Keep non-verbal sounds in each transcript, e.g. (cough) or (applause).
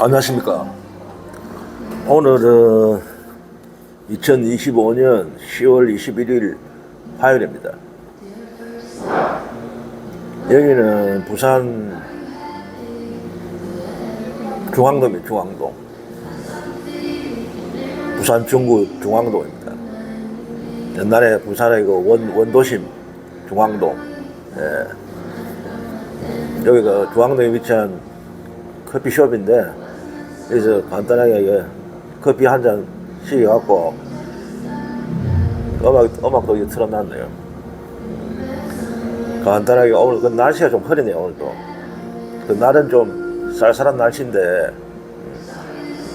안녕하십니까. 오늘은 2025년 10월 21일 화요일입니다. 여기는 부산 중앙동입니다. 중앙동. 부산 중구 중앙동입니다. 옛날에 부산의 그 원, 원도심 중앙동. 예. 여기가 중앙동에 위치한 커피숍인데 여기서 간단하게 커피 한 잔 시켜갖고 음악, 음악도 틀어놨네요. 간단하게 오늘 그 날씨가 좀 흐리네요 오늘도 그 날은 좀 쌀쌀한 날씨인데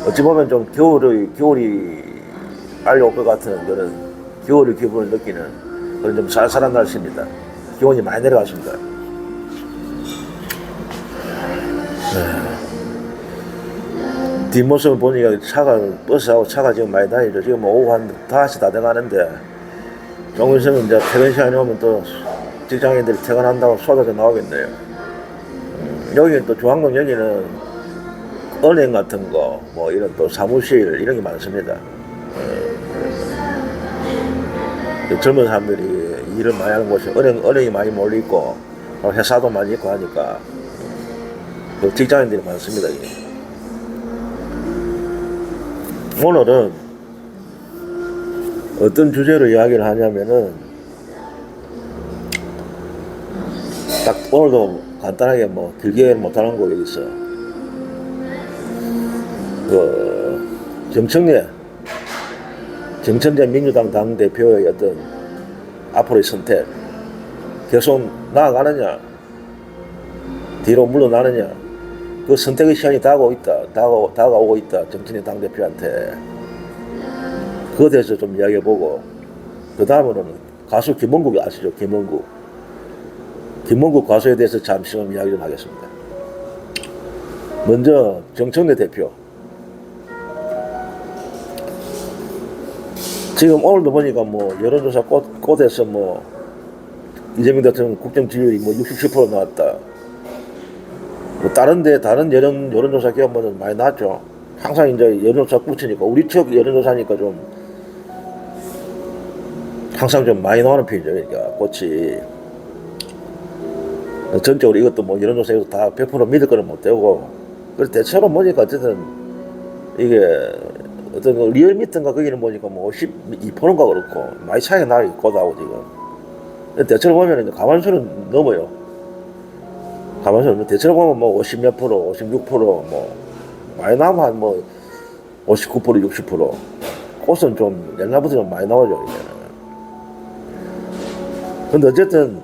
어찌 보면 좀 겨울의 겨울이 빨리 올것 같은 그런 겨울의 기분을 느끼는 그런 좀 쌀쌀한 날씨입니다. 기온이 많이 내려갔습니다 뒷모습을 보니까 차가 버스하고 차가 지금 많이 다니죠. 지금 뭐 오후 한 5시 다 돼가는데 조금 있으면 이제 퇴근 시간이 오면 또 직장인들이 퇴근한다고 쏟아져 나오겠네요. 음, 여기는 또 중앙동 여기는 은행 같은 거, 뭐 이런 또 사무실 이런 게 많습니다. 음, 젊은 사람들이 일을 많이 하는 곳이 은행, 은행이 많이 몰려 있고 회사도 많이 있고 하니까 또 직장인들이 많습니다. 여기. 오늘은 어떤 주제로 이야기를 하냐면은 딱 오늘도 간단하게 뭐 길게 못하는 거 여기 있어. 그 정청래 정청래 민주당 당 대표의 어떤 앞으로의 선택 계속 나아가느냐 뒤로 물러나느냐 그 선택의 시간이 다가오고 있다. 다가오, 다가오고 있다. 정치인 당대표한테. 그거에 대해서 좀 이야기해보고, 그 다음으로는 가수 김원국 아시죠? 김원국. 김원국 가수에 대해서 잠시 좀 이야기 좀 하겠습니다. 먼저, 정청래 대표. 지금 오늘도 보니까 뭐, 여론조사 꽃, 꽃에서 뭐, 이재명 대통령 국정 지지율이 뭐 67% 나왔다. 뭐 다른데 다른 여론 여론조사 기업보다는 많이 낫죠. 항상 이제 여론조사 꽂히니까 우리 지역 여론조사니까 좀 항상 좀 많이 나오는 편이죠. 그러니까 꽃이 전적으로 이것도 뭐 여론조사에서 다 100% 믿을 거는 못 되고 그래서 대체로 보니까 어쨌든 이게 어떤 그 리얼미터인가 거기는 보니까 뭐 52%인가 그렇고 많이 차이가 나기 고다고 지금 대체로 보면 이제 가만수는 넘어요. 가만히 대체로 보면 뭐 50몇 프로, 56 프로, 뭐 많이 나면 한뭐 59 프로, 60 프로. 꽃은 좀 옛날부터 좀 많이 나오죠 이제는. 근데 어쨌든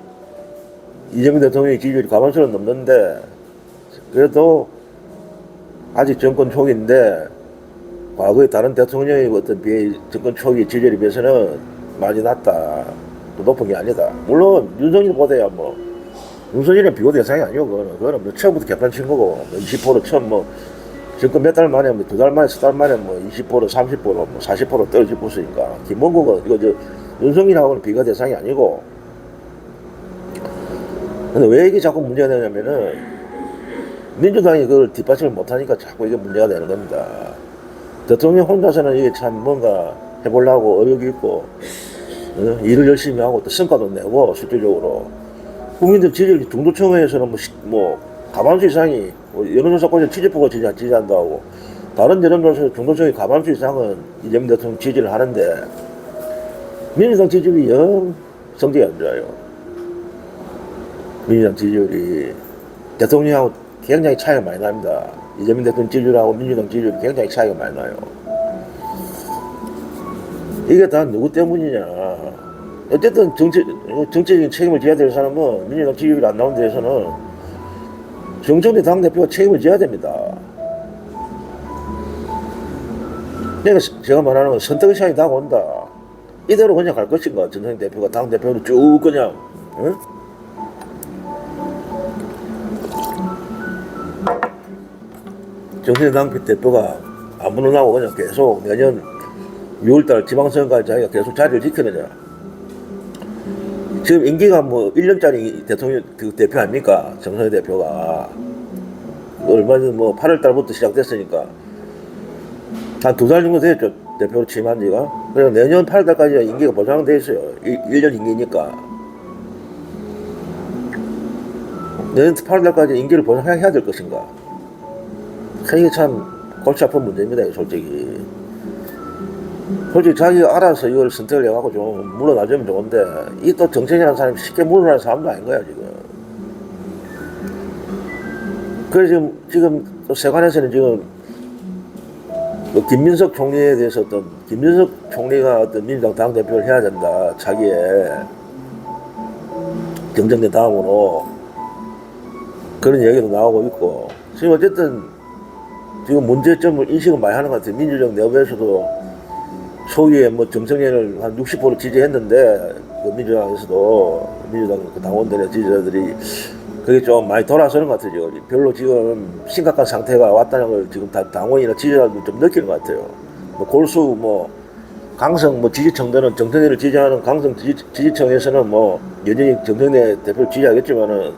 이재명 대통령의 지지율이 가만수는 넘는데 그래도 아직 정권 초기인데 과거에 다른 대통령의 어떤 비해 정권 초기 지지율에 비해서는 많이 낮다. 또 높은 게 아니다. 물론 윤석열보다야 뭐 윤석열은 비교 대상이 아니고 그거는 그거는 뭐 처음부터 개판 친 거고 뭐 20% 처음 뭐 정권 몇달 만에 뭐 두 달 만에 세 달 만에 뭐 20% 30%뭐 40% 떨어지고 있으니까 김문국은 이거 저 윤석열하고는 비교 대상이 아니고 근데 왜 이게 자꾸 문제가 되냐면은 민주당이 그걸 뒷받침을 못하니까 자꾸 이게 문제가 되는 겁니다. 대통령 혼자서는 이게 참 뭔가 해보려고 의욕이 있고 어? 일을 열심히 하고 또 성과도 내고 실질적으로 국민들 지지율 중도층에서는 뭐, 시- 뭐 가만수 이상이 뭐 여론조사 꼬지 취재보고 지지, 지지한다 하고 다른 여론조사 중도층의 가만수 이상은 이재명 대통령 지지를 하는데 민주당 지지율이 영 성적이 안 좋아요. 민주당 지지율이 대통령하고 굉장히 차이가 많이 납니다. 이재명 대통령 지지율하고 민주당 지지율이 굉장히 차이가 많이 나요. 이게 다 누구 때문이냐. 어쨌든 정치, 정치적인 책임을 져야 될 사람은 민주당 지지율이 안 나온 데에서는 정청래 당대표가 책임을 져야 됩니다. 그러니까 제가 말하는 건 선택의 시간이 다가온다. 이대로 그냥 갈 것인가, 전성 대표가 당대표로 쭉 그냥, 응? 정신의 당 대표가 안 물러나고 그냥 계속 내년 6월달 지방선거까지 자기가 계속 자리를 지키느냐. 지금 임기가 뭐 1년짜리 대통령 그 대표 아닙니까? 정선희 대표가. 얼마 전에 뭐 8월 달부터 시작됐으니까. 한 두 달 정도 됐죠 대표로 취임한 지가. 그래서 내년 8월 달까지 임기가 보장돼 있어요. 1, 년 임기니까. 내년 8월 달까지 임기를 보장해야 될 것인가. 이게 참 골치 아픈 문제입니다 솔직히 솔직히 자기가 알아서 이걸 선택을 해갖고 좀 물러나주면 좋은데 이 또 정책이라는 사람이 쉽게 물러나는 사람도 아닌 거야 지금. 그래서 지금 지금 또 세관에서는 지금 그 김민석 총리에 대해서 어떤 김민석 총리가 어떤 민주당 당 대표를 해야 된다 자기의 경쟁된 다음으로 그런 얘기도 나오고 있고 지금 어쨌든 지금 문제점을 인식을 많이 하는 것 같아요. 민주적 내부에서도 소위의 뭐 정청래를 한60% 지지했는데 그 민주당에서도 민주당 그 당원들의 지지자들이 그게 좀 많이 돌아서는 것 같아요. 별로 지금 심각한 상태가 왔다는 걸 지금 다 당원이나 지지자들도 좀 느끼는 것 같아요. 뭐 골수 뭐 강성 뭐 지지층들은 정청래를 지지하는 강성 지지, 지지층에서는 뭐 여전히 정청래 대표를 지지하겠지만은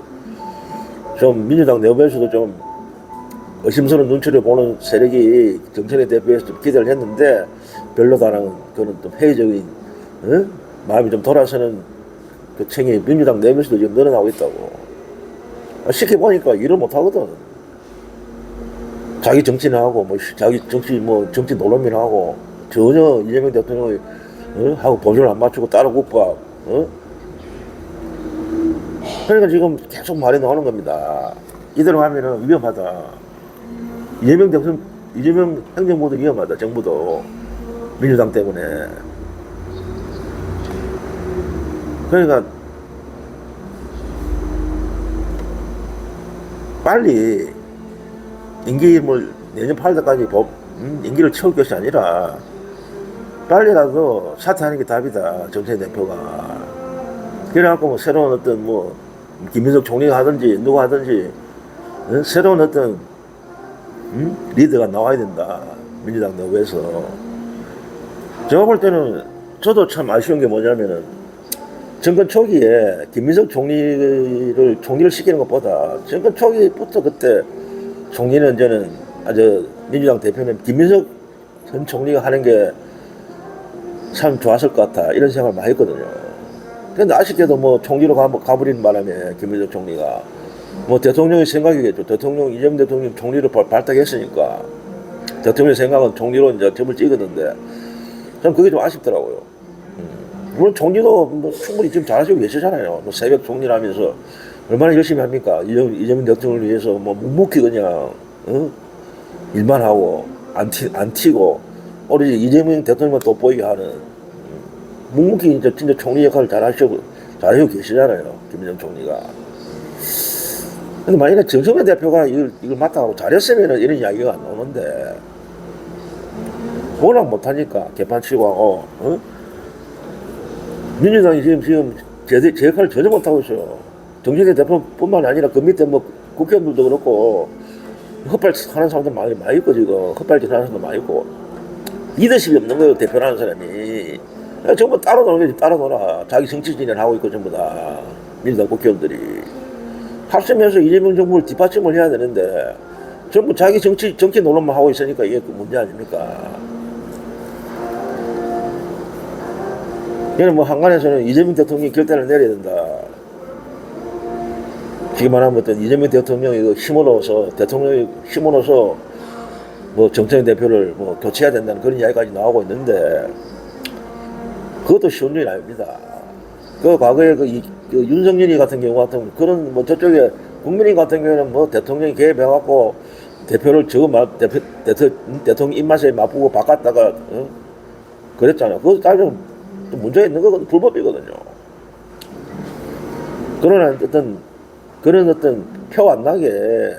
좀 민주당 내부에서도 좀 의심스러운 눈치를 보는 세력이 정청래 대표에서 좀 기대를 했는데 별로다라는 그런 좀 회의적인 어? 마음이 좀 돌아서는 그 층이 민주당 내부에서도 지금 늘어나고 있다고. 아, 쉽게 보니까 일을 못 하거든. 자기 정치나 하고 뭐 자기 정치 뭐 정치 논란이나 하고 전혀 이재명 대통령이 어? 하고 보조를 안 맞추고 따로 국밥 어? 그러니까 지금 계속 말이 나오는 겁니다. 이대로 하면은 위험하다. 이재명 대통령 이재명 행정부도 위험하다. 정부도 민주당 때문에. 그러니까 빨리 임기를 뭐 내년 8월까지 법 음, 임기를 채울 것이 아니라 빨리라도 사퇴하는 게 답이다 정책 대표가 그래갖고 뭐 새로운 어떤 뭐 김민석 총리가 하든지 누가 하든지 어? 새로운 어떤 음? 리더가 나와야 된다 민주당 내부에서 제가 볼 때는 저도 참 아쉬운 게 뭐냐면은 정권 초기에 김민석 총리를 총리를 시키는 것보다 정권 초기부터 그때 총리는 저는 아주 민주당 대표는 김민석 전 총리가 하는 게 참 좋았을 것 같아 이런 생각을 많이 했거든요. 근데 아쉽게도 뭐 총리로 가, 가버린 바람에 김민석 총리가 뭐 대통령의 생각이겠죠. 대통령 이재명 대통령 총리를 발- 발탁했으니까 대통령 생각은 총리로 이제 점을 찍었는데 전 그게 좀 아쉽더라고요. 물론 총리도 뭐 충분히 지금 잘하시고 계시잖아요. 뭐 새벽 총리라면서 얼마나 열심히 합니까? 이재명, 대통령을 위해서 뭐 묵묵히 그냥 어? 일만 하고 안, 튀, 안 튀고 오로지 이재명 대통령만 돋보이게 하는 음, 묵묵히 이제 진짜 총리 역할을 잘하시고 잘하고 계시잖아요. 김민정 총리가. 근데 만약에 정성래 대표가 이걸, 이걸 맡아가고 잘했으면 이런 이야기가 안 나오는데 워낙 못하니까 개판치고 하고 어? 민주당이 지금 지금 제, 제 역할을 전혀 못하고 있어요. 정진의 대표뿐만 아니라 그 밑에 뭐 국회의원들도 그렇고 헛발짓 하는 사람도 많이, 많이 있고 지금 헛발짓 하는 사람도 많이 있고 리더십이 없는 거예요 대표라는 사람이 야, 전부 따로 노는 거지 따로 놀아 자기 정치 진행 하고 있고 전부 다 민주당 국회의원들이 합심해서 이재명 정부를 뒷받침을 해야 되는데 전부 자기 정치 정치 논란만 하고 있으니까 이게 그 문제 아닙니까? 그냥 뭐 한간에서는 이재명 대통령이 결단을 내려야 된다. 지금 말하면 어떤 이재명 대통령이 힘으로서 대통령이 힘으로서 뭐 정청래 대표를 뭐 교체해야 된다는 그런 이야기까지 나오고 있는데 그것도 쉬운 일이 아닙니다. 그 과거에 그, 이, 그 윤석열이 같은 경우 같은 그런 뭐 저쪽에 국민의 같은 경우는 뭐 대통령이 개입해갖고 대표를 저거 막 대표 대통령 입맛에 맞보고 바꿨다가 어? 그랬잖아요. 그거 따지면 또 문제가 있는 거거든 불법이거든요. 그러나 어떤 그런 어떤 표 안 나게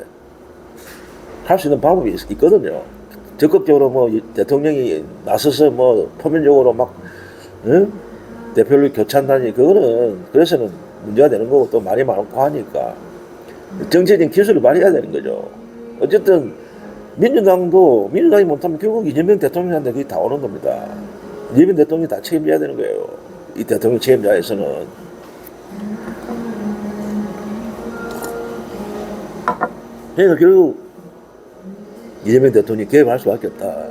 할 수 있는 방법이 있, 있거든요. 적극적으로 뭐이 대통령이 나서서 뭐 표면적으로 막 응? 대표를 교체한다니 그거는 그래서는 문제가 되는 거고 또 말이 많고 하니까 정치적인 기술을 발휘해야 되는 거죠. 어쨌든 민주당도 민주당이 못하면 결국 이재명 대통령한테 그게 다 오는 겁니다. 이재명 대통령이 다 책임져야 되는 거예요. 이 대통령 책임자에서는. 그러니까 결국 이재명 대통령이 개입할 수밖에 없다.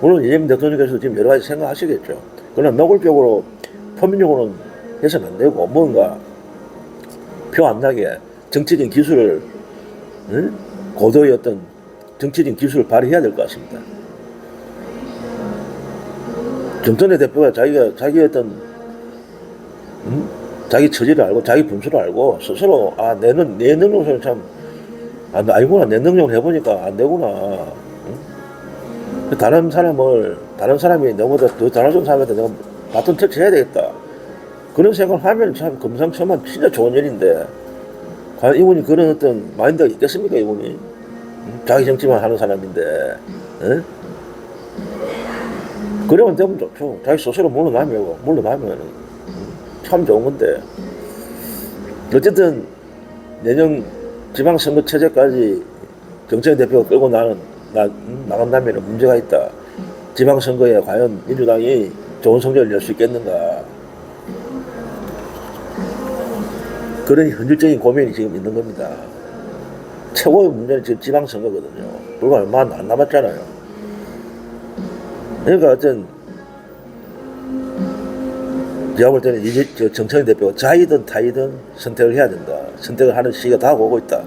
물론 이재명 대통령께서 지금 여러 가지 생각하시겠죠. 그러나 노골적으로 표면적으로는 해서는 안 되고 뭔가 표 안 나게 정치적인 기술을 응? 고도의 어떤 정치적인 기술을 발휘해야 될 것 같습니다. 정전의 대표가 자기가 자기 어떤 음? 자기 처지를 알고 자기 분수를 알고 스스로 아 내는 내 능력으로는 참 아, 알구나 내 능력을 해보니까 안 되구나. 응? 다른 사람을 다른 사람이 너보다 더 잘하는 사람한테 내가 바톤 터치해야 되겠다. 그런 생각을 하면 참 금상첨화 진짜 좋은 일인데 과연 이분이 그런 어떤 마인드가 있겠습니까 이분이? 응? 자기 정치만 하는 사람인데. 응? 그러면 되면 좋죠. 자기 스스로 물러나면, 물러나면 참 좋은 건데. 어쨌든 내년 지방선거 체제까지 정책 대표가 끌고 나는, 나, 음, 나간다면 문제가 있다. 지방선거에 과연 민주당이 좋은 성적을 낼 수 있겠는가. 그런 현실적인 고민이 지금 있는 겁니다. 최고의 문제는 지금 지방선거거든요. 불과 얼마 안 남았잖아요. 그러니까 어떤 제가 볼 때는 이제 저 정청희 대표가 자이든 타이든 선택을 해야 된다. 선택을 하는 시기가 다 오고 있다.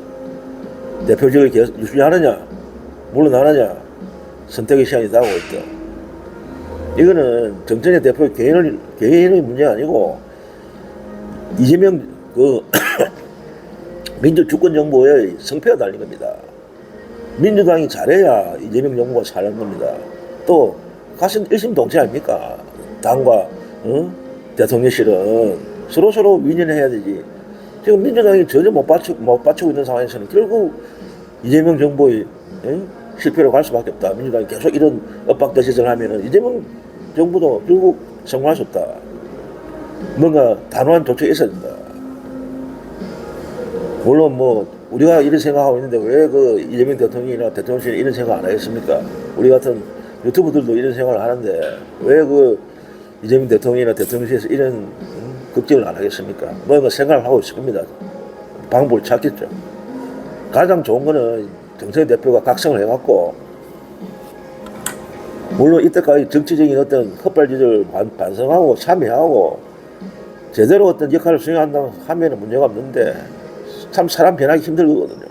대표직을 계속 유지하느냐, 물러나느냐, 선택의 시간이 다 오고 있다. 이거는 정청희 대표의 개인의, 개인의 문제가 아니고 이재명 그 (coughs) 민주주권 정부의 성패가 달린 겁니다. 민주당이 잘해야 이재명 정부가 사는 겁니다. 또 가신 일심동체 아닙니까? 당과 어? 대통령실은 서로 서로 윈윈해야 되지. 지금 민주당이 전혀 못 받치 못 받치고 있는 상황에서는 결국 이재명 정부의 어? 실패로 갈 수밖에 없다. 민주당이 계속 이런 엇박 대시을 하면은 이재명 정부도 결국 성공할 수 없다. 뭔가 단호한 조치가 있어야 된다. 물론 뭐 우리가 이런 생각하고 있는데 왜 그 이재명 대통령이나 대통령실이 이런 생각 안 하겠습니까? 우리 같은 유튜브들도 이런 생각을 하는데 왜 그 이재명 대통령이나 대통령실에서 이런 음, 걱정을 안 하겠습니까? 뭔가 생각을 하고 있을 겁니다. 방법을 찾겠죠. 가장 좋은 거는 정세희 대표가 각성을 해갖고 물론 이때까지 정치적인 어떤 헛발질을 반, 반성하고 참여하고 제대로 어떤 역할을 수행한다면 하면 문제가 없는데 참 사람 변하기 힘들거든요.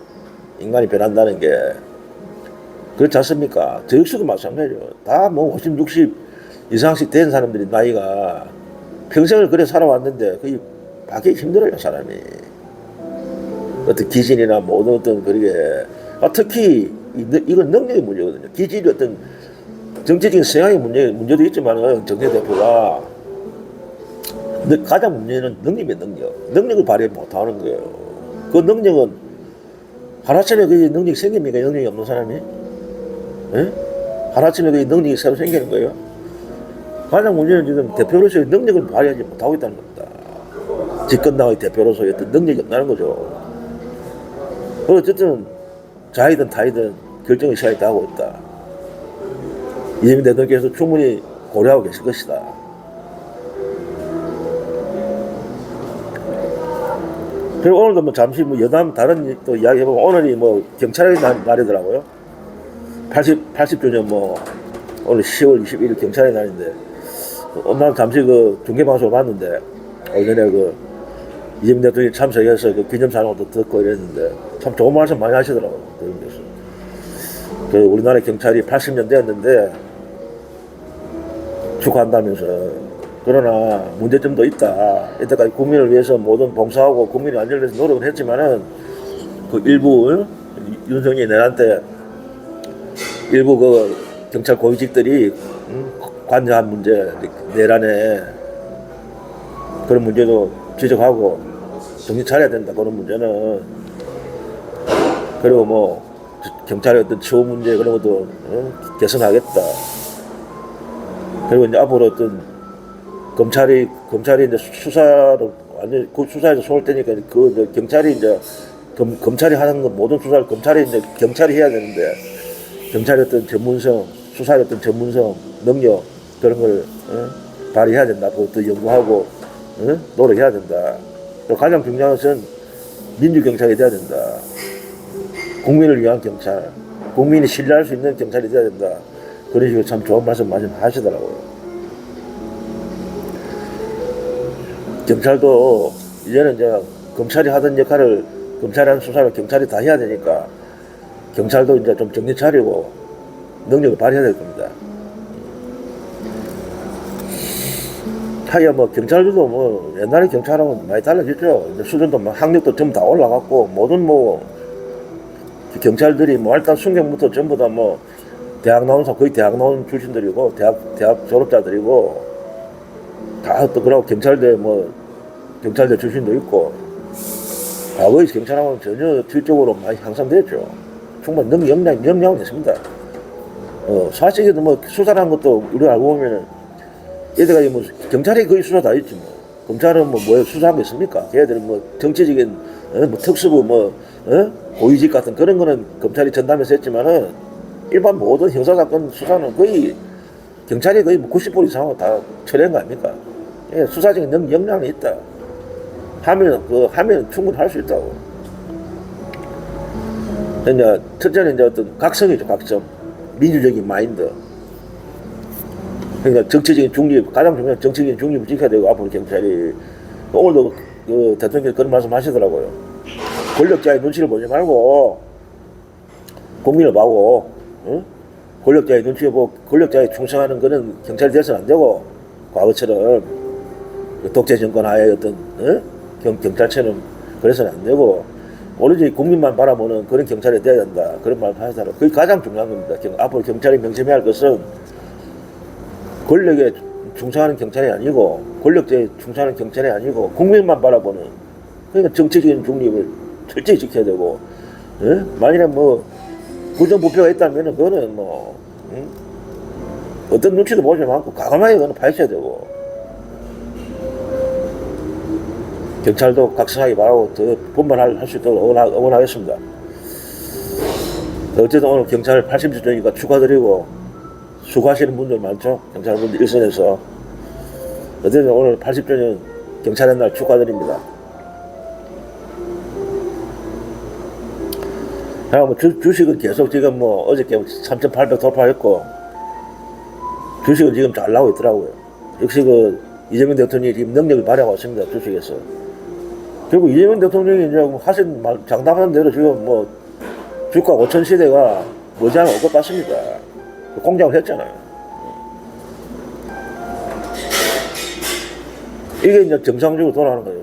인간이 변한다는 게 그렇지 않습니까? 저 역시도 마찬가지죠. 다뭐 50, 60 이상씩 된 사람들이 나이가 평생을 그래 살아왔는데 거의 바뀌기 힘들어요, 사람이. 어떤 기질이나 모든 어떤 그게 아, 특히 이건 능력의 문제거든요. 기질이 어떤 정치적인 성향의 문제, 문제도 있지만 정대 대표가 능- 가장 문제는 능력의 능력. 능력을 발휘 못하는 거예요. 그 능력은 하루아침에 그 능력이 생깁니까? 능력이 없는 사람이? 예? 하루아침에 그 능력이 새로 생기는 거예요. 가장 문제는 지금 대표로서의 능력을 발휘하지 못하고 있다는 겁니다. 집권당의 대표로서의 어떤 능력이 없다는 거죠. 어쨌든 자이든 타이든 결정의 시간이 다 하고 있다. 이재명 대통령께서 충분히 고려하고 계실 것이다. 그리고 오늘도 뭐 잠시 뭐 여담 다른 또 이야기 해보면 오늘이 뭐 경찰의 날, 날이더라고요. 80, 80주년 뭐 오늘 10월 21일 경찰의 날인데 오늘 잠시 그 중계방송을 봤는데 오전에 그 이재명 대통령이 참석해서 그 기념사항도 듣고 이랬는데 참 좋은 말씀 많이 하시더라고요. 대통령께서. 그 우리나라 경찰이 80년 되었는데 축하한다면서 그러나 문제점도 있다. 이때까지 국민을 위해서 모든 봉사하고 국민의 안전을 위해서 노력을 했지만은 그 일부 어? 윤석열이 내한테 일부 그 경찰 고위직들이 음, 관여한 문제 내란에 그런 문제도 지적하고 정신 차려야 된다 그런 문제는 그리고 뭐 경찰의 어떤 처우 문제 그런 것도 어, 개선하겠다. 그리고 이제 앞으로 어떤 검찰이 검찰이 이제 수사로 완전 그 수사에서 손을 떼니까 그 경찰이 이제 검, 검찰이 하는 거 모든 수사를 검찰이 이제 경찰이 해야 되는데 어떤 전문성 어떤 전문성 능력 그런 걸 어? 발휘해야 된다. 그것도 연구하고 어? 노력해야 된다. 또 가장 중요한 것은 민주 경찰이 돼야 된다. 국민을 위한 경찰, 국민이 신뢰할 수 있는 경찰이 돼야 된다. 그런 식으로 참 좋은 말씀 많이 하시더라고요. 경찰도 이제는 이제 검찰이 하던 역할을 검찰이 하는 수사를 경찰이 다 해야 되니까 경찰도 이제 좀 정신 차리고 능력을 발휘해야 될 겁니다. 하여 뭐 경찰들도 뭐 옛날에 경찰하고는 많이 달라졌죠. 이제 수준도 막 학력도 전부 다 올라갔고 모든 뭐 경찰들이 뭐 일단 순경부터 전부 다 뭐 대학 나온 사람 거의 대학 나온 출신들이고 대학 대학 졸업자들이고 다또 그러고 경찰대 뭐 경찰대 출신도 있고 과거의 경찰하고는 전혀 질적으로 많이 향상됐죠. 충분히 능 역량 역량은 있습니다. 어 사실에도 뭐 수사라는 것도 우리가 알고 보면은 얘들가 뭐 경찰이 거의 수사 다 했지 뭐 검찰은 뭐 뭐에 수사한 게 있습니까? 걔들은 뭐 정치적인 어? 뭐 특수부 뭐 어? 고위직 같은 그런 거는 검찰이 전담해서 했지만은 일반 모든 형사 사건 수사는 거의 경찰이 거의 뭐90% 이상은 다 처리한 거 아닙니까? 예, 수사적인 능 역량이 있다. 하면 그 하면 충분히 할수 있다고. 이제 첫째는 이제 어떤 각성이죠, 각성. 민주적인 마인드. 그러니까 정치적인 중립, 가장 중요한 정치적인 중립을 지켜야 되고, 앞으로 경찰이. 오늘도 그 대통령께서 그런 말씀 하시더라고요. 권력자의 눈치를 보지 말고, 국민을 봐고, 응? 권력자의 눈치를 보고, 권력자에 충성하는 그런 경찰이 돼서는 안 되고, 과거처럼, 그 독재 정권 하에 어떤, 응? 경, 경찰처럼 그래서는 안 되고, 오로지 국민만 바라보는 그런 경찰이 돼야 된다. 그런 말을 하시더라고요. 그게 가장 중요한 겁니다. 경- 앞으로 경찰이 명심해야 할 것은, 권력에 충성하는 경찰이 아니고 권력자에 충성하는 경찰이 아니고 국민만 바라보는 그러니까 정치적인 중립을 철저히 지켜야 되고 예? 만일에 뭐 부정부패가 있다면 그거는 뭐 응? 어떤 눈치도 보지 않고 과감하게 그거는 파헤쳐야 되고 경찰도 각성하기 바라고 더 분발할 수 있도록 응원하, 응원하겠습니다. 어쨌든 오늘 경찰 80주년이니까 축하드리고 수고하시는 분들 많죠? 경찰분들 일선에서. 어쨌든 오늘 80주년 경찰의 날 축하드립니다. 뭐 주, 주식은 계속 지금 뭐 어저께 3,800 돌파했고, 주식은 지금 잘 나오고 있더라고요. 역시 그 이재명 대통령이 지금 능력을 발휘하고 있습니다. 주식에서. 결국 이재명 대통령이 이제 뭐 하신 말, 장담하는 대로 지금 뭐 주가 5천 시대가 머지않아 올것 같습니다. 공작을 했잖아요. 이게 이제 정상적으로 돌아가는 거예요.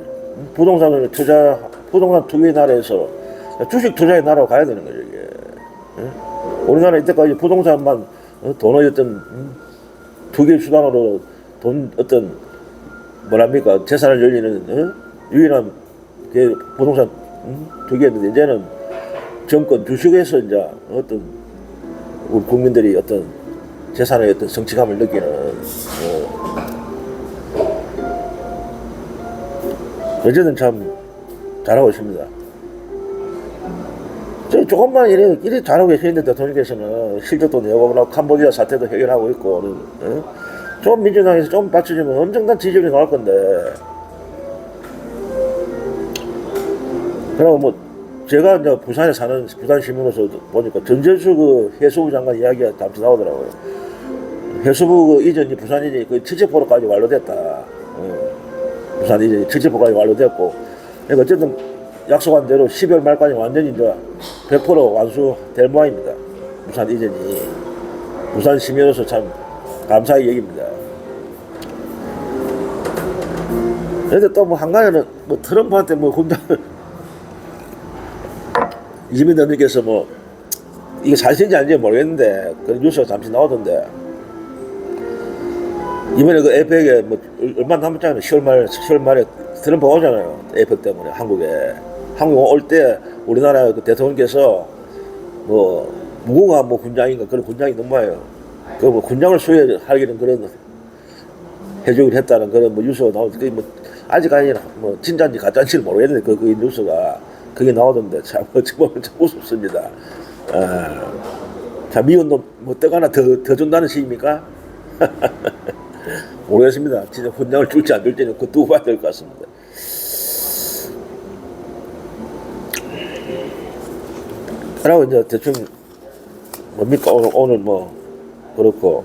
부동산을 투자, 부동산 투기의 나라에서 주식 투자의 나라로 가야 되는 거죠, 이게. 응? 우리나라 이때까지 부동산만 어, 돈의 어떤 음, 투기 수단으로 돈 어떤 뭐랍니까 재산을 열리는 어? 유일한 그 부동산 음? 투기였는데 이제는 정권 주식에서 이제 어떤 우리 국민들이 어떤 재산의 어떤 성취감을 느끼는 어, 어쨌든 참 잘하고 있습니다. 저 조금만 이래 이래 잘하고 계시는데 대통령께서는 실적도 내고 그러고 캄보디아 사태도 해결하고 있고 어? 좀 민주당에서 좀 받쳐주면 엄청난 지지율이 나올 건데 그리고 뭐 제가 이제 부산에 사는 부산 시민으로서 보니까 전재수 그 해수부 장관 이야기가 잠시 나오더라고요. 해수부 그 이전이 부산 이전이 그 칠제포로까지 완료됐다. 어. 부산 이전이 칠제포까지 완료됐고, 그러니까 어쨌든 약속한 대로 12월 말까지 완전히 이제 100% 완수될 모양입니다. 부산 이전이 부산 시민으로서 참 감사의 얘기입니다. 그런데 또 뭐 한가위는 뭐 트럼프한테 뭐 혼자 대통령께서 뭐 이게 사실인지 아닌지 모르겠는데 그런 뉴스가 잠시 나오던데. 이번에 그 에펙에 뭐 얼마 남았지 않아요. 10월 말 10월 말에 트럼프 오잖아요. 에펙 때문에 한국에. 한국 올 때 우리나라 그 대통령께서 뭐 무궁화 뭐 군장인가 그런 군장이 너무해요. 그뭐 군장을 수여하기는 그런 해주기로 했다는 그런 뭐 뉴스가 나오는데 뭐 아직까지는 뭐 진짜인지 가짜인지 모르겠는데 그, 그 뉴스가 그게 나오던데 참 어찌 보면 참 우습습니다. 아, 자 미운 놈뭐떡 하나 더, 더 준다는 식입니까? (laughs) 모르겠습니다. 진짜 훈장을 줄지 안 줄지는 그 두고 봐야 될 것 같습니다. 그리고 이제 대충 뭡니까 오늘 오늘 뭐 그렇고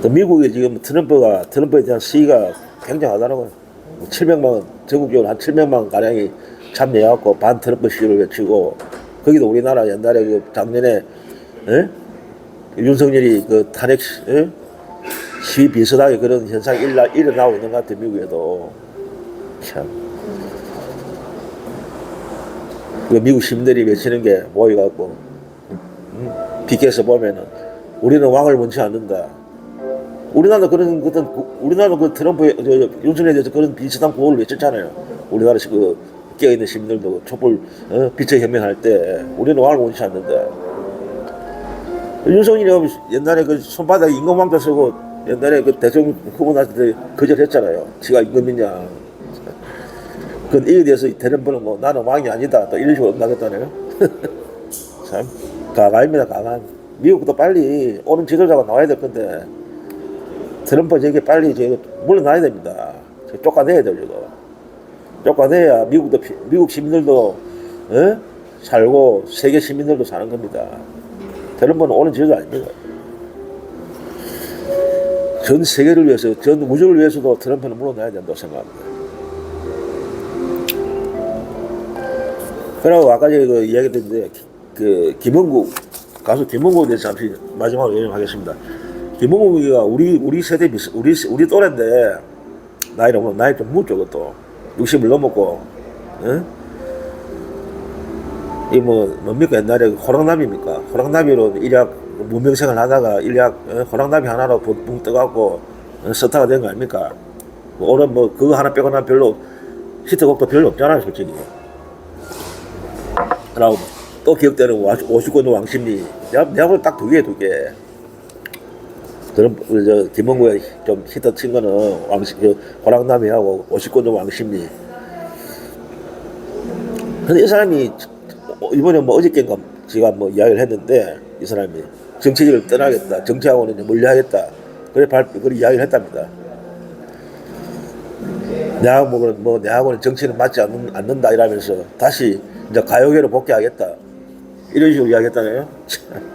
또 미국에 지금 트럼프가 트럼프에 대한 시위가 굉장하다는 700만 원 전국적으로 한 700만 원 가량이 참여해갖고 반 트럼프 시위를 외치고 거기도 우리나라 옛날에 그 작년에 에? 윤석열이 그 탄핵 시- 에? 시위 비슷하게 그런 현상이 일나, 일어나고 있는 것 같아 미국에도 참. 그 미국 시민들이 외치는 게 모여갖고 음? 비켜서 보면은 우리는 왕을 원치 않는다. 우리나라도 그런 어떤 구- 우리나라도 그 트럼프 윤석열에 대해서 그런 비슷한 구호를 외쳤잖아요. 우리나라 시- 그 깨어 있는 시민들도 촛불 어? 빛의 혁명할 때 우리는 왕을 원치 않는다. 윤석열이 옛날에 그 손바닥에 임금왕자 쓰고 옛날에 그 대통령 후보 나왔을 때 거절했잖아요. 지가 임금이냐. 그건 이에 대해서 분은 뭐 나는 왕이 아니다. 또 이런 식으로 나겠다네요. (laughs) 참 가가입니다. 가가. 미국도 빨리 오는 지도자가 나와야 될 건데 트럼프 저게 빨리 저 물러나야 됩니다. 저 쫓아내야 돼요. 저거. 쫓아내야 미국도 피- 미국 시민들도 어? 살고 세계 시민들도 사는 겁니다. 트럼프는 오는 지도자 아닙니다. 전 세계를 위해서 전 우주를 위해서도 트럼프는 물러나야 된다고 생각합니다. 그리고 아까 그 이야기 드렸는데 그 김원국 가수 김원국에 대해서 잠시 마지막으로 얘기하겠습니다. 김원국이가 우리 우리 세대 비슷 우리 우리 또래인데 나이는 뭐 나이 좀 묻죠 그것도 60을 넘었고 예? 이뭐 뭡니까 옛날에 호랑나비입니까 호랑나비로 일약 무명생을 하다가 일약 어? 호랑나비 하나로 붕 떠갖고 어? 스타가 된 거 아닙니까 뭐 오늘 뭐 그거 하나 빼고는 별로 히트곡도 별로 없잖아요 솔직히 그리고 또 기억되는 59년 왕십리 내가, 내가 개, 두 개. 우리 저 김원구에 좀 히트 친 거는 왕십 그 호랑나비하고 59년 왕십리. 근데 이 사람이 이번에 뭐 어저께인가 제가 뭐 이야기를 했는데 이 사람이 정치를 떠나겠다, 정치하고는 이제 멀리하겠다. 그래 발 그런 이야기를 했답니다. 내하고는 뭐 내하고는 정치는 맞지 않는, 않는다 이러면서 다시 이제 가요계로 복귀하겠다 이런 식으로 이야기했다네요.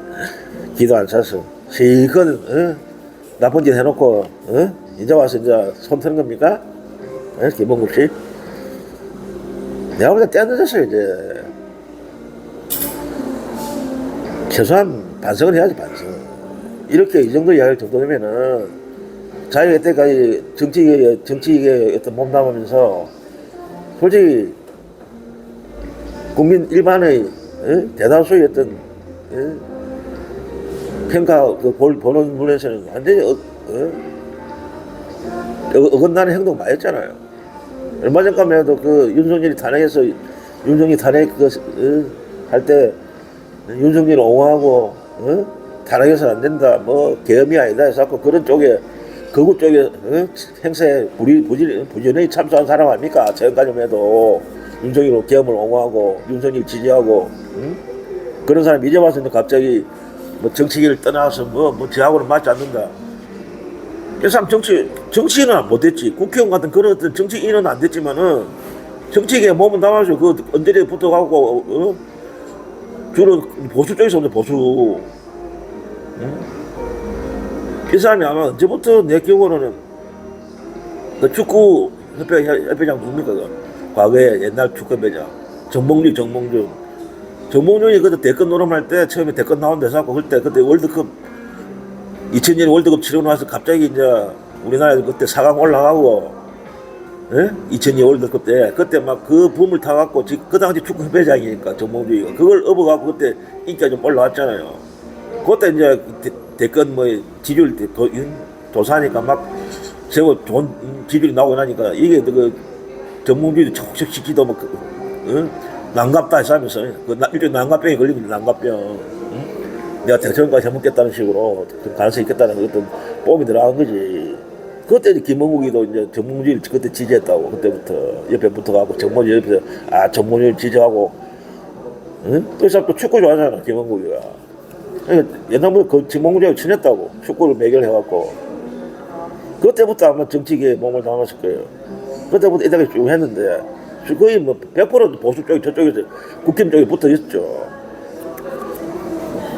(laughs) 기도 안 차서 실컷 어? 나쁜 짓 해놓고 어? 이제 와서 이제 손 트는 겁니까? 어? 김봉국 씨? 내가 보다 때 늦었어요 이제 최소한 반성을 해야지 반성. 이렇게 이 정도 이야기할 정도면은 자기가 이때까지 정치계 정치계 어떤 몸담으면서 솔직히 국민 일반의 예? 대다수의 어떤 예? 평가 그 볼, 보는 분에서는 완전히 어, 어? 어, 어긋나는 행동 많이 했잖아요. 얼마 전까만 해도 그 윤석열이 탄핵해서 윤석열이 탄핵 그, 어? 할때 윤석열 옹호하고 어? 탄핵해서 안 된다 뭐 계엄이 아니다 해서 자꾸 그런 쪽에 거구 쪽에 어? 행사에 부리, 부지, 부지런히 참석한 사람 아닙니까? 지금까지만 해도 윤석열 계엄을 옹호하고 윤석열 지지하고 응? 그런 사람 이제 와서 갑자기 뭐 정치계를 떠나서 뭐, 뭐 저하고는 맞지 않는다. 이 사람 정치, 정치인은 못했지. 국회의원 같은 그런 어떤 정치인은 안 됐지만은 정치계에 몸은 담아서 그 언저리에 붙어가고, 어? 주로 보수 쪽에서 오는 보수. 응? 이 사람이 아마 언제부터 내 기억으로는 그 축구 협회, 협회장 누굽니까? 그 과거에 옛날 축구협회장. 정몽준, 정몽준. 정몽준이 그때 대권 노름할 때 처음에 대권 나온 데서 하고 그때 그때 월드컵 2000년 월드컵 치르고 나서 갑자기 이제 우리나라 그때 4강 올라가고 예? 2002 월드컵 때 그때 막 그 붐을 타갖고 지- 그 당시 축구 협회장이니까 정몽준이가 그걸 업어갖고 그때 인기가 좀 올라왔잖아요. 그때 이제 대, 대권 뭐 지지율 도, 도, 도사니까 막 세고 좋은 음, 지지율이 나오고 나니까 이게 그 정몽준이 척척 시키도 뭐 그, 응? 난갑다 해서 그 나- 일종 난갑병이 걸리면 난갑병 응? 내가 대통령까지 해먹겠다는 식으로 그 가능성이 있겠다는 어떤 뽐이 들어간 거지 그때 이제 김원국이도 이제 정몽준을 그때 지지했다고 그때부터 옆에 붙어가고 정몽준 옆에서 아 정몽준을 지지하고 응? 그 사람 또 축구 좋아하잖아 김원국이가 그러니까 옛날부터 그 정몽준하고 친했다고 축구를 매결해갖고 그때부터 아마 정치계에 몸을 담았을 거예요. 그때부터 이때까지 쭉 했는데 거의 뭐 100% 보수 쪽이 저쪽에서 국힘 쪽에 붙어 있었죠.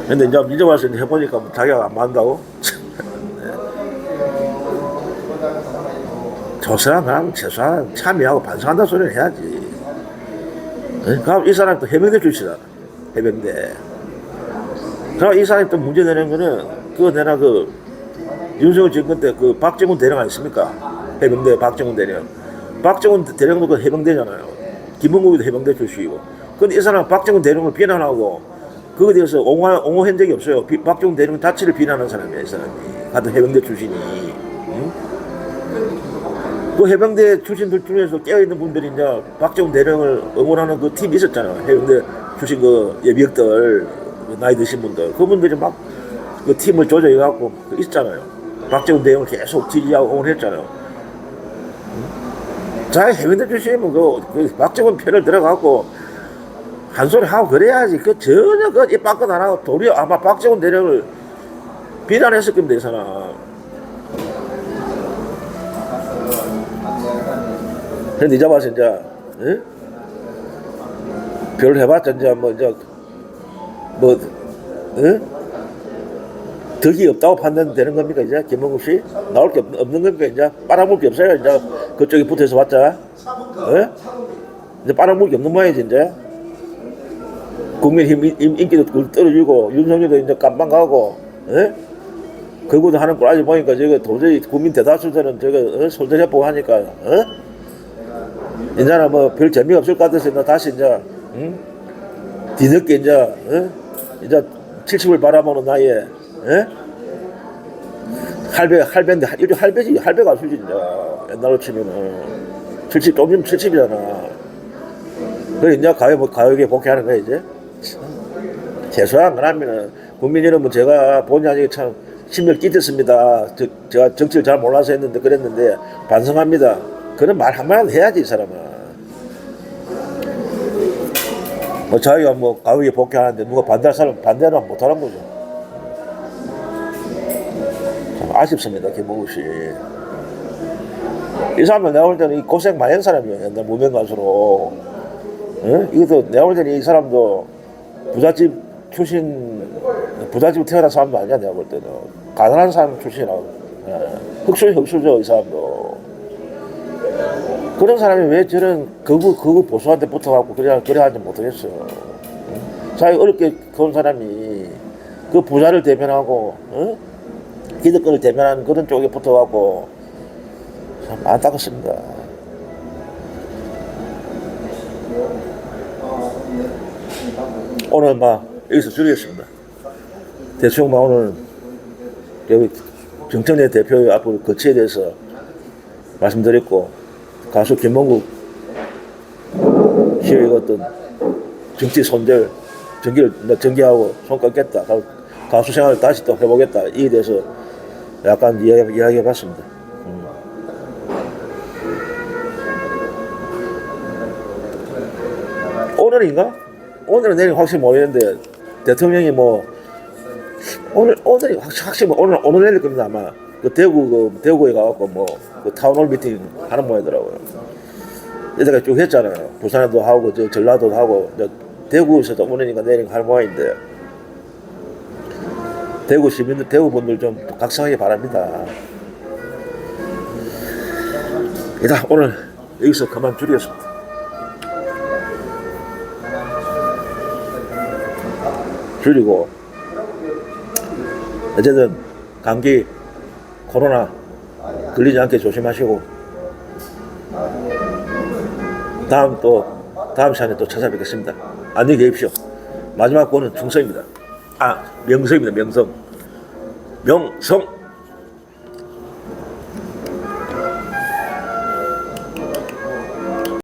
근데 이제 이제 와서 이제 해보니까 뭐 자기가 안 맞는다고? (laughs) 조사람 그냥 최소한 참여하고 반성한다 소리를 해야지. 예? 그럼 이 사람 또 해병대 출신이다. 해병대. 그럼 이 사람이 또 문제 되는 거는 그거 내가 그 윤석열 정권 때 그 박정훈 대령 아니습니까? 해병대 박정훈 대령. 박정훈 대령도 그 해병대잖아요. 김문국이도 해병대 출신이고. 근데 이 사람 박정훈 대령을 비난하고 그거에 대해서 옹호, 옹호한 적이 없어요. 비- 박정훈 대령 자체를 비난하는 사람이야, 이 사람이. 같은 해병대 출신이. 응? 그 해병대 출신들 중에서 깨어있는 분들이 이제 박정훈 대령을 응원하는 그 팀이 있었잖아요. 해병대 출신 그 예비역들, 그 나이 드신 분들. 그분들이 막 그 팀을 조져해갖고 그 있잖아요. 박정훈 대령을 계속 지지하고 응원했잖아요. 응? 자, 해병대 출신이면 그, 그 박정훈 편을 들어가고 한 소리 하고 그래야지. 그 전혀 그입 밖은 안 하고 도리어 아마 박정훈 대령을 비난했을 겁니다, 이 사람. 근데 이제 와서 이제, 예? 별 해봤자 이제 뭐 이제, 뭐, 예? 덕이 없다고 판단되는 겁니까, 이제? 김문국 씨? 나올 게 없- 없는 겁니까, 이제? 빨아먹을 게 없어요, 이제? 그쪽에 붙어서 봤자. 예? 이제 빨아먹을 게 없는 모양이지, 이제? 국민힘 인- 인기도 굴 떨어지고, 윤석열도 이제 깜방 가고, 예? 그거도 하는 걸 아직 보니까 저거 도저히 국민 대다수들은 저거 어? 손절해보고 하니까, 어? 이제는 뭐 별 재미가 없을 것 같아서 나 다시 이제 응? 뒤늦게 이제 어? 이제 70을 바라보는 나이에 어? 할배 할배인데 이리 할배지 할배가 이제 옛날로 치면은 70 조금 70이잖아. 그래 이제 가요 가요계 복귀하는 거야 이제. 참. 최소한 그러면은 국민 여러분 제가 본의 아니게 참 심혈 끼쳤습니다. 저, 제가 정치를 잘 몰라서 했는데 그랬는데 반성합니다. 그런 말 한마디 해야지 이 사람은. 뭐 자기가 뭐 가요계 복귀하는데 누가 반대할 사람 반대는 못하는 거죠. 아쉽습니다 김봉우 씨. 이 사람은 내가 볼 때는 이 고생 많이 한 사람이에요. 옛날 무명 가수로. 어? 이것도 내가 볼 때는 이 사람도 부잣집 출신 부잣집 태어난 사람도 아니야 내가 볼 때는 가난한 사람 출신이라고 예. 흑수 흑수죠 이 사람도 그런 사람이 왜 저런 거구 거구 보수한테 붙어갖고 그래 그래 하지 못하겠어 응? 자기 어렵게 그런 사람이 그 부자를 대변하고 어? 기득권을 대변하는 그런 쪽에 붙어갖고 참 안타깝습니다. 오늘 막 여기서 줄이겠습니다. 대충 막 오늘 여기 정청래 대표 앞으로 거치에 대해서 말씀드렸고 가수 김mon국 씨의 어떤 정치 손절 정기를 나 정기하고 손 꺾겠다 가- 가수 생활을 다시 또 해보겠다 이에 대해서 약간 이야기, 이야기해 봤습니다. 음. 오늘인가? 오늘은 내일 확실히 모르겠는데 대통령이 뭐 오늘 오늘이 확- 확실히 뭐 오늘 오늘 내릴 겁니다 아마 그 대구 그 대구에 가갖고 뭐그 타운홀 미팅 하는 모양이더라고요. 여태까 쭉 했잖아요. 부산에도 하고 저 전라도도 하고 저 대구에서도 오늘이니까 내일 할 모양인데 대구 시민들 대구 분들 좀 각성하기 바랍니다. 일단 오늘 여기서 그만 줄이겠습니다. 줄이고 어쨌든 감기 코로나 걸리지 않게 조심하시고 다음 또 다음 시간에 또 찾아뵙겠습니다. 안녕히 계십시오. 마지막 거는 충성입니다. 아 명성입니다. 명성. 명성.